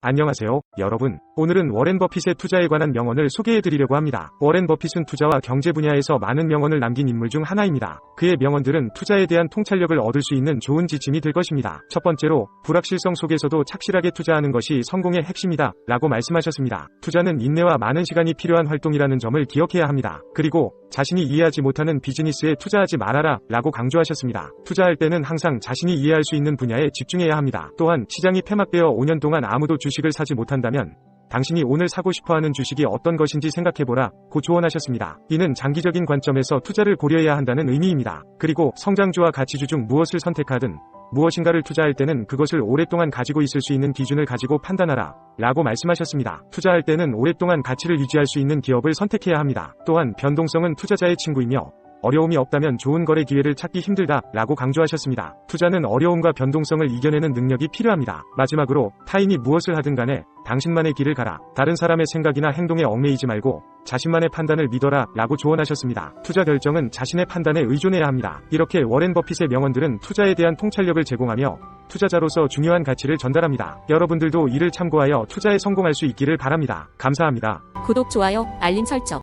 안녕하세요, 여러분. 오늘은 워렌 버핏의 투자에 관한 명언을 소개해 드리려고 합니다. 워렌 버핏은 투자와 경제 분야에서 많은 명언을 남긴 인물 중 하나입니다. 그의 명언들은 투자에 대한 통찰력을 얻을 수 있는 좋은 지침이 될 것입니다. 첫 번째로, 불확실성 속에서도 착실하게 투자하는 것이 성공의 핵심이다. 라고 말씀하셨습니다. 투자는 인내와 많은 시간이 필요한 활동이라는 점을 기억해야 합니다. 그리고, 자신이 이해하지 못하는 비즈니스에 투자하지 말아라. 라고 강조하셨습니다. 투자할 때는 항상 자신이 이해할 수 있는 분야에 집중해야 합니다. 또한, 시장이 폐막되어 5년 동안 아무도 주식을 사지 못한다 면 당신이 오늘 사고 싶어하는 주식이 어떤 것인지 생각해보라 고 조언하셨습니다. 이는 장기적인 관점에서 투자를 고려해야 한다는 의미입니다. 그리고 성장주와 가치주 중 무엇을 선택하든 무엇인가를 투자할 때는 그것을 오랫동안 가지고 있을 수 있는 기준을 가지고 판단하라 라고 말씀하셨습니다. 투자할 때는 오랫동안 가치를 유지할 수 있는 기업을 선택해야 합니다. 또한 변동성은 투자자의 친구이며 어려움이 없다면 좋은 거래 기회를 찾기 힘들다 라고 강조하셨습니다. 투자는 어려움과 변동성을 이겨내는 능력이 필요합니다. 마지막으로 타인이 무엇을 하든 간에 당신만의 길을 가라. 다른 사람의 생각이나 행동에 얽매이지 말고 자신만의 판단을 믿어라 라고 조언하셨습니다. 투자 결정은 자신의 판단에 의존해야 합니다. 이렇게 워렌 버핏의 명언들은 투자에 대한 통찰력을 제공하며 투자자로서 중요한 가치를 전달합니다. 여러분들도 이를 참고하여 투자에 성공할 수 있기를 바랍니다. 감사합니다. 구독, 좋아요, 알림 설정.